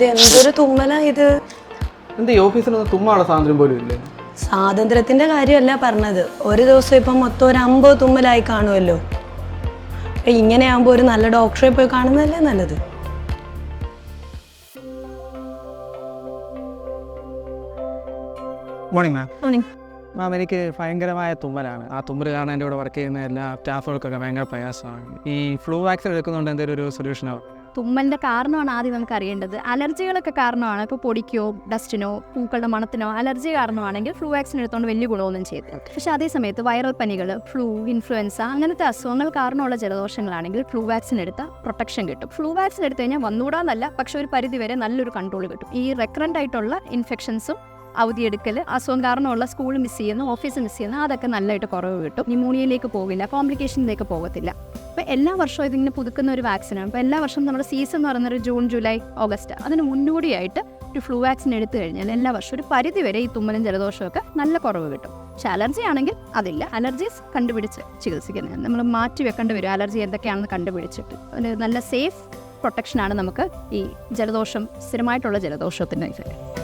ഇത് എന്തൊരു തുമ്മലാ ഇത്? എന്താ ഈ ഓഫീസിലൊന്നും തുമ്മാനുള്ള സ്വാതന്ത്ര്യം പോലും ഇല്ലേ? സ്വാതന്ത്ര്യത്തിന്റെ കാര്യമല്ല പറഞ്ഞത്. ഒരു ദിവസം ഇപ്പം മൊത്തം ഒരു അമ്പത് തുമ്മലായി കാണുമല്ലോ അപ്പൊ ഇങ്ങനെയാകുമ്പോൾ ഒരു നല്ല ഡോക്ടറെ പോയി കാണുന്നതല്ലേ നല്ലത്? മോർണിംഗ് മാം മാം എനിക്ക് ഭയങ്കരമായ തുമ്മലാണ്. ആ തുമ്മൽ കാരണം എന്റെ കൂടെ വർക്ക് ചെയ്യുന്ന എല്ലാ സ്റ്റാഫുകൾക്കൊക്കെ ഭയങ്കര പ്രയാസമാണ്. ഈ ഫ്ലൂ വാക്സിൻ എടുക്കുന്നുണ്ട് എന്തെങ്കിലും ഒരു സൊല്യൂഷനോ തുമ്മലിന്റെ കാരണമാണ് ആദ്യം നമുക്ക് അറിയേണ്ടത് അലർജികളൊക്കെ കാരണമാണ്. ഇപ്പോൾ പൊടിക്കോ ഡസ്റ്റിനോ പൂക്കളുടെ മണത്തിനോ അലർജി കാരണമാണെങ്കിൽ ഫ്ലൂ വാക്സിൻ എടുത്തുകൊണ്ട് വലിയ ഗുണമൊന്നും ചെയ്ത് പക്ഷേ അതേ സമയത്ത് വൈറൽ പനികൾ ഫ്ലൂ ഇൻഫ്ലുവൻസ അങ്ങനത്തെ അസുഖങ്ങൾ കാരണമുള്ള ജലദോഷങ്ങളാണെങ്കിൽ ഫ്ലൂ വാക്സിൻ എടുത്ത പ്രൊട്ടക്ഷൻ കിട്ടും. ഫ്ലൂ വാക്സിൻ എടുത്തു കഴിഞ്ഞാൽ വന്നുകൂടാന്നല്ല പക്ഷെ ഒരു പരിധി വരെ നല്ലൊരു കൺട്രോൾ കിട്ടും. ഈ റെക്കറന്റ് ആയിട്ടുള്ള ഇൻഫെക്ഷൻസും അവധിയെടുക്കൽ അസുഖം കാരണമുള്ള സ്കൂൾ മിസ് ചെയ്യുന്നു ഓഫീസ് മിസ് ചെയ്യുന്നു അതൊക്കെ നല്ലതായിട്ട് കുറവ് കിട്ടും. ന്യൂമോണിയയിലേക്ക് പോകില്ല കോംപ്ലിക്കേഷനിലേക്ക് പോകത്തില്ല. അപ്പോൾ എല്ലാ വർഷവും ഇതിങ്ങനെ പുതുക്കുന്ന ഒരു വാക്സിനാണ് അപ്പോൾ എല്ലാ വർഷവും നമ്മുടെ സീസൺ എന്ന് പറയുന്നത് ജൂൺ ജൂലൈ ഓഗസ്റ്റ് അതിന് മുന്നോടിയായിട്ട് ഒരു ഫ്ലൂ വാക്സിൻ എടുത്തു കഴിഞ്ഞാൽ എല്ലാ വർഷവും ഒരു പരിധി വരെ ഈ തുമ്മലും ജലദോഷമൊക്കെ നല്ല കുറവ് കിട്ടും. പക്ഷെ അലർജി ആണെങ്കിൽ അതില്ല. അലർജീസ് കണ്ടുപിടിച്ച് ചികിത്സിക്കുന്നത്. നമ്മൾ മാറ്റി വെക്കേണ്ടി വരും. അലർജി എന്തൊക്കെയാണെന്ന് കണ്ടുപിടിച്ചിട്ട്. ഒരു നല്ല സേഫ് പ്രൊട്ടക്ഷനാണ് നമുക്ക് ഈ ജലദോഷം സ്ഥിരമായിട്ടുള്ള ജലദോഷത്തിന്റെ ഇഫക്റ്റ്